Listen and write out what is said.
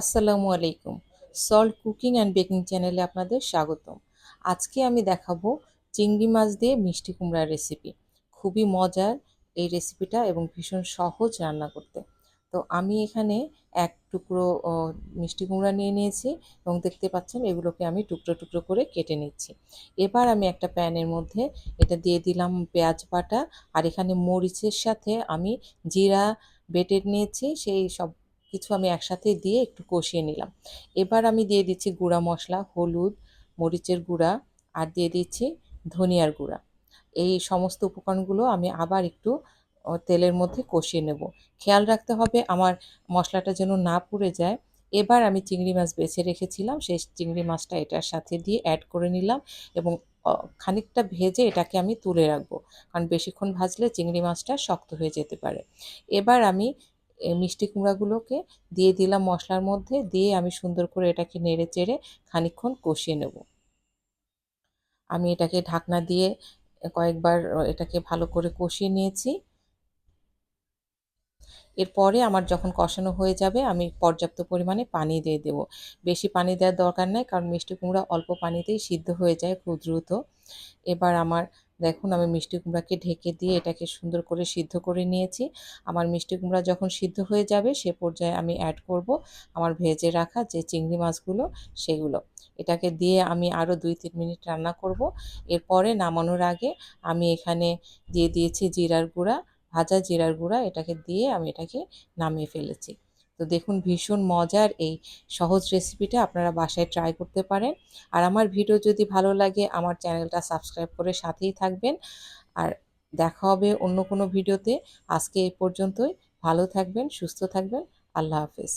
আসসালামু আলাইকুম। Salt cooking and baking চ্যানেলে আপনাদের স্বাগতম। আজকে আমি দেখাবো চিংড়ি মাছ দিয়ে মিষ্টি কুমড়ার রেসিপি খুবই মজার এই রেসিপিটা এবং ভীষণ সহজ রান্না করতে। তো আমি এখানে এক টুকরো মিষ্টি কুমড়া নিয়ে নিয়েছি এবং দেখতে পাচ্ছেন এগুলোকে আমি টুকরো টুকরো করে কেটে নিচ্ছি। এবার আমি একটা প্যানের মধ্যে এটা দিয়ে দিলাম পেঁয়াজ বাটা আর এখানে মরিচের সাথে আমি জিরা বেটে নিয়েছি, সেই সব কিছু আমি একসাথে দিয়ে একটু কষিয়ে নিলাম। এবার আমি দিয়ে দিচ্ছি গুঁড়া মশলা, হলুদ, মরিচের গুঁড়া আর দিয়ে দিচ্ছি ধনিয়ার গুঁড়া। এই সমস্ত উপকরণগুলো আমি আবার একটু তেলের মধ্যে কষিয়ে নেব। খেয়াল রাখতে হবে আমার মশলাটা যেন না পুড়ে যায়। এবার আমি চিংড়ি মাছ বেছে রেখেছিলাম, সেই চিংড়ি মাছটা এটার সাথে দিয়ে অ্যাড করে নিলাম এবং খানিকটা ভেজে এটাকে আমি তুলে রাখব। কারণ বেশিক্ষণ ভাজলে চিংড়ি মাছটা শক্ত হয়ে যেতে পারে। এবার আমি মিষ্টি কুমড়াগুলোকে দিয়ে দিলাম মশলার মধ্যে, দিয়ে আমি সুন্দর করে এটাকে নেড়ে চেড়ে খানিকক্ষণ কষিয়ে নেব। আমি এটাকে ঢাকনা দিয়ে কয়েকবার এটাকে ভালো করে কষিয়ে নিয়েছি। এরপরে আমার যখন কষানো হয়ে যাবে, আমি পর্যাপ্ত পরিমাণে পানি দিয়ে দেব। বেশি পানি দেওয়ার দরকার নেই, কারণ মিষ্টি কুমড়া অল্প পানিতেই সিদ্ধ হয়ে যায় খুব দ্রুত। এবার আমার দেখুন আমি মিষ্টি কুমড়াকে ঢেকে দিয়ে এটাকে সুন্দর করে সিদ্ধ করে নিয়েছি। আমার মিষ্টি কুমড়া যখন সিদ্ধ হয়ে যাবে সে পর্যায়ে আমি অ্যাড করব আমার ভেজে রাখা যে চিংড়ি মাছগুলো সেগুলো। এটাকে দিয়ে আমি আরও দুই তিন মিনিট রান্না করব। এরপরে নামানোর আগে আমি এখানে দিয়ে দিয়েছি জিরার গুঁড়া, ভাজা জিরার গুঁড়া। এটাকে দিয়ে আমি এটাকে নামিয়ে ফেলেছি। তো দেখুন ভীষণ মজার এই সহজ রেসিপিটা আপনারা বাসায় ট্রাই করতে পারেন। আর আমার ভিডিও যদি ভালো লাগে, আমার চ্যানেলটা সাবস্ক্রাইব করে সাথেই থাকবেন। আর দেখা হবে অন্য কোনো ভিডিওতে আজকে এই পর্যন্তই। ভালো থাকবেন, সুস্থ থাকবেন। আল্লাহ হাফেজ।